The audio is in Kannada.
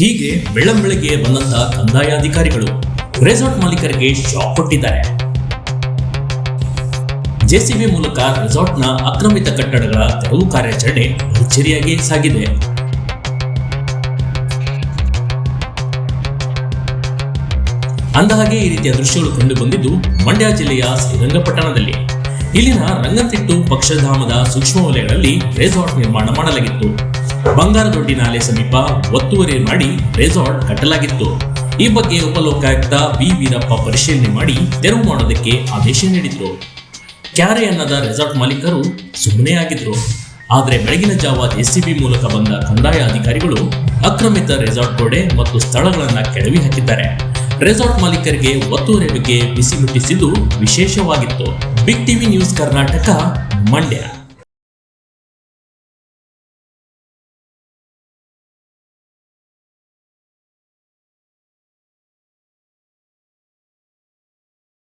ಹೀಗೆ ಬೆಳ್ಳಂಬೆಳಗ್ಗೆ ಬಂದಂತಹ ಕಂದಾಯ ಅಧಿಕಾರಿಗಳು ರೆಸಾರ್ಟ್ ಮಾಲೀಕರಿಗೆ ಶಾಕ್ ಕೊಟ್ಟಿದ್ದಾರೆ. ಜೆಸಿಬಿ ಮೂಲಕ ರೆಸಾರ್ಟ್ನ ಅಕ್ರಮಿತ ಕಟ್ಟಡಗಳ ತೆರವು ಕಾರ್ಯಾಚರಣೆ ಅಚ್ಚರಿಯಾಗಿ ಸಾಗಿದೆ. ಅಂದಹಾಗೆ ಈ ರೀತಿಯ ದೃಶ್ಯಗಳು ಕಂಡು ಬಂದಿದ್ದು ಮಂಡ್ಯ ಜಿಲ್ಲೆಯ ಶ್ರೀರಂಗಪಟ್ಟಣದಲ್ಲಿ. ಇಲ್ಲಿನ ರಂಗತಿಟ್ಟು ಪಕ್ಷಧಾಮದ ಸೂಕ್ಷ್ಮ ವಲಯಗಳಲ್ಲಿ ರೆಸಾರ್ಟ್ ನಿರ್ಮಾಣ ಮಾಡಲಾಗಿತ್ತು. ಬಂಗಾರದೊಡ್ಡಿ ನಾಲೆ ಸಮೀಪ ಒತ್ತುವರಿ ಮಾಡಿ ರೆಸಾರ್ಟ್ ಕಟ್ಟಲಾಗಿತ್ತು. ಈ ಬಗ್ಗೆ ಉಪಲೋಕಾಯುಕ್ತ ಬಿ ವೀರಪ್ಪ ಪರಿಶೀಲನೆ ಮಾಡಿ ತೆರವು ಮಾಡೋದಕ್ಕೆ ಆದೇಶ ನೀಡಿದ್ರು. ಕ್ಯಾರೆ ಅನ್ನದ ರೆಸಾರ್ಟ್ ಮಾಲೀಕರು ಸುಮ್ಮನೆ ಆಗಿದ್ರು. ಆದರೆ ಬೆಳಗಿನ ಜಾವ ಎಸ್ಸಿಬಿ ಮೂಲಕ ಬಂದ ಕಂದಾಯ ಅಧಿಕಾರಿಗಳು ಅಕ್ರಮಿತ ರೆಸಾರ್ಟ್ ಗೋಡೆ ಮತ್ತು ಸ್ಥಳಗಳನ್ನ ಕೆಡವಿ ಹಾಕಿದ್ದಾರೆ. ರೆಸಾರ್ಟ್ ಮಾಲೀಕರಿಗೆ ಒತ್ತುವರಿ ಬಗ್ಗೆ ಬಿಸಿ ಮುಟ್ಟಿಸಿದ್ದು ವಿಶೇಷವಾಗಿತ್ತು. Big TV news Karnataka Mandya